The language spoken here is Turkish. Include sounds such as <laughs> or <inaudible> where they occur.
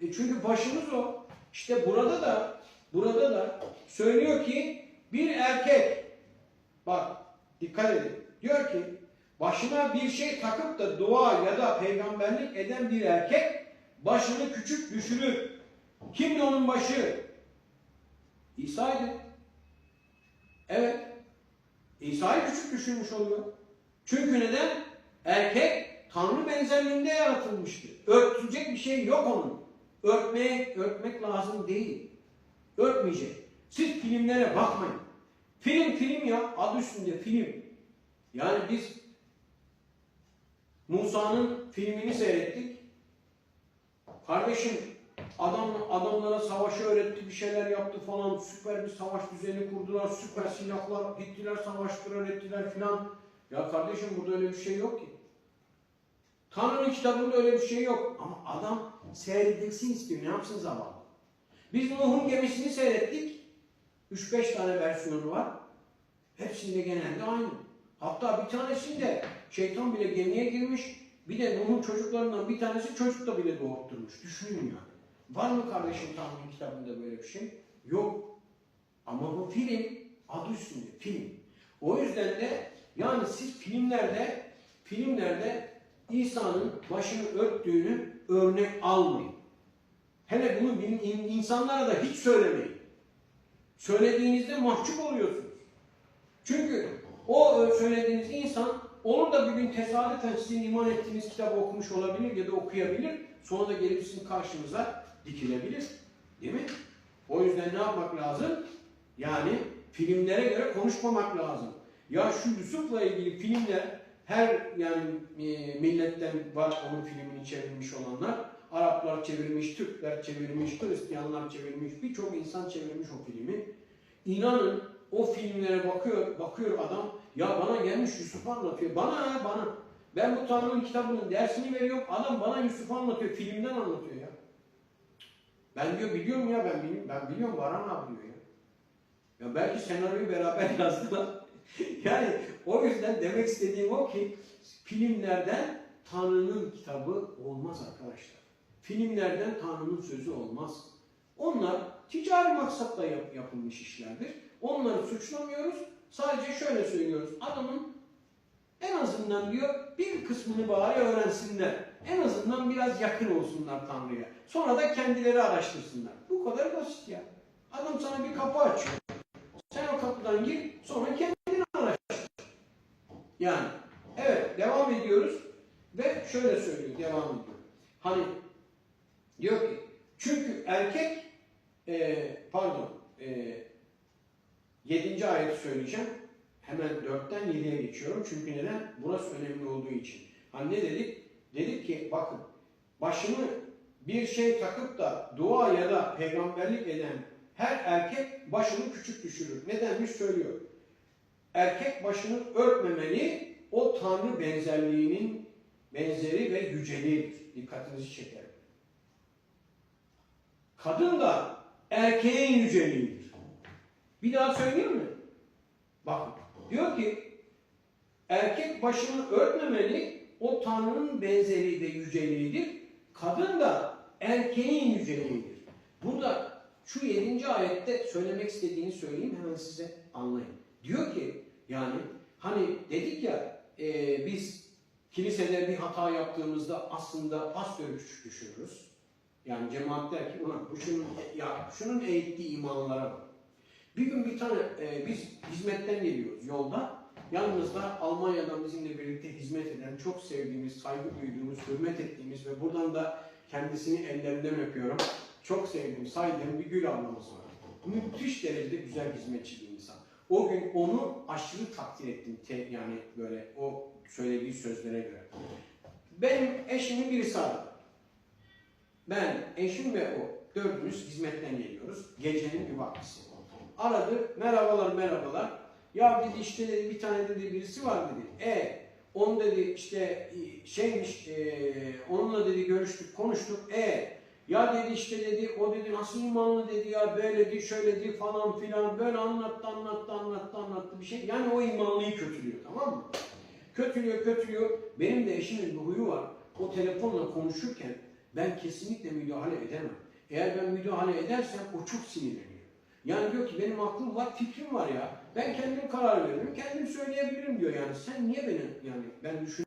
E çünkü başımız o. İşte burada da burada da söylüyor ki bir erkek bak dikkat edin. Diyor ki başına bir şey takıp da dua ya da peygamberlik eden bir erkek başını küçük düşürür. Kimdi onun başı? İsa'ydı. Evet. İsa'yı küçük düşürmüş oluyor. Çünkü neden? Erkek Tanrı benzerliğinde yaratılmıştı. Örtecek bir şey yok onun. Örtmeye, örtmek lazım değil. Örtmeyecek. Siz filmlere bakmayın. Film film ya. Adı üstünde film. Yani biz Musa'nın filmini seyrettik. Kardeşim adam adamlara savaşı öğretti, bir şeyler yaptı falan. Süper bir savaş düzeni kurdular. Süper silahlar gittiler, savaştılar, ettiler filan. Ya kardeşim burada öyle bir şey yok ki. Tanrı'nın kitabında öyle bir şey yok. Ama adam seyredilsin istiyor. Ne yapsın zavallı? Biz Nuh'un gemisini seyrettik. 3-5 tane versiyonu var. Hepsinde genelde aynı. Hatta bir tanesinde şeytan bile gemiye girmiş. Bir de Nuh'un çocuklarından bir tanesi çocuk da bile doğurtturmuş. Düşünün yani. Var mı kardeşim Tanrı'nın kitabında böyle bir şey? Yok. Ama bu film adı üstünde film. O yüzden de yani siz filmlerde filmlerde İsa'nın başını örttüğünü örnek almayın. Hele bunu insanlara da hiç söylemeyin. Söylediğinizde mahcup oluyorsunuz. Çünkü o söylediğiniz insan olur da bir gün tesadüfen sizin iman ettiğiniz kitabı okumuş olabilir ya da okuyabilir. Sonra da gelip sizin karşınıza dikilebilir. Değil mi? O yüzden ne yapmak lazım? Yani filmlere göre konuşmamak lazım. Ya şu Yusuf'la ilgili filmler her yani e, milletten var onun filmini çevirmiş olanlar. Araplar çevirmiş, Türkler çevirmiş, Hristiyanlar çevirmiş, birçok insan çevirmiş o filmi. İnanın o filmlere bakıyor, bakıyor adam. Ya bana gelmiş Yusuf anlatıyor. Bana bana. Ben bu Tanrı'nın kitabının dersini veriyorum. Adam bana Yusuf anlatıyor. Filmden anlatıyor ya. Ben diyor biliyorum ya ben biliyorum. Ben biliyorum Baran abi diyor ya. Ya belki senaryoyu beraber <laughs> yazdılar. <laughs> yani o yüzden demek istediğim o ki filmlerden Tanrı'nın kitabı olmaz arkadaşlar. Filmlerden Tanrı'nın sözü olmaz. Onlar ticari maksatla yap- yapılmış işlerdir. Onları suçlamıyoruz. Sadece şöyle söylüyoruz. Adamın en azından diyor bir kısmını bari öğrensinler. En azından biraz yakın olsunlar Tanrı'ya. Sonra da kendileri araştırsınlar. Bu kadar basit ya. Adam sana bir kapı açıyor. Sen o kapıdan gir, sonra araştır. Yani, evet devam ediyoruz ve şöyle söylüyor, devam ediyor. Hani diyor ki, çünkü erkek, e, pardon, e, 7. ayeti söyleyeceğim. Hemen 4'ten 7'ye geçiyorum. Çünkü neden? Burası önemli olduğu için. Hani ne dedik? Dedik ki bakın başını bir şey takıp da dua ya da peygamberlik eden her erkek başını küçük düşürür. Nedenmiş söylüyor. Erkek başını örtmemeli o tanrı benzerliğinin benzeri ve yüceliğidir. Dikkatinizi çekerim. Kadın da erkeğin yüceliğidir. Bir daha söyleyeyim mi? Bakın diyor ki erkek başını örtmemeli o tanrının benzeri ve yüceliğidir. Kadın da erkeğin yüceliğidir. Burada şu 7. ayette söylemek istediğini söyleyeyim hemen size anlayın. Diyor ki yani hani dedik ya e, biz kilisede bir hata yaptığımızda aslında pastörü küçük düşürürüz. Yani cemaat der ki ulan bu şunun, ya şunun eğittiği imanlara bak. Bir gün bir tane e, biz hizmetten geliyoruz yolda. Yanımızda Almanya'dan bizimle birlikte hizmet eden, çok sevdiğimiz, saygı duyduğumuz, hürmet ettiğimiz ve buradan da kendisini ellerinden öpüyorum. Çok sevdiğim, saydığım bir Gül ablamız var. Müthiş derecede güzel hizmetçi bir insan. O gün onu aşırı takdir ettim. Te, yani böyle o söylediği sözlere göre. Benim eşimin birisi aradı. Ben, eşim ve o dördümüz hizmetten geliyoruz. Gecenin bir vaktisi. Aradı. Merhabalar merhabalar. Ya dedi işte dedi, bir tane dedi birisi var dedi. E on dedi işte şeymiş e, onunla dedi görüştük konuştuk. E ya dedi işte dedi o dedi nasıl imanlı dedi ya böyle dedi şöyle dedi falan filan böyle anlattı anlattı anlattı anlattı bir şey. Yani o imanlıyı kötülüyor tamam mı? Kötülüyor kötülüyor. Benim de eşimin bir huyu var. O telefonla konuşurken ben kesinlikle müdahale edemem. Eğer ben müdahale edersem o çok sinirleniyor. Yani diyor ki benim aklım var, fikrim var ya. Ben kendim karar veririm, kendim söyleyebilirim diyor yani. Sen niye beni yani ben düşün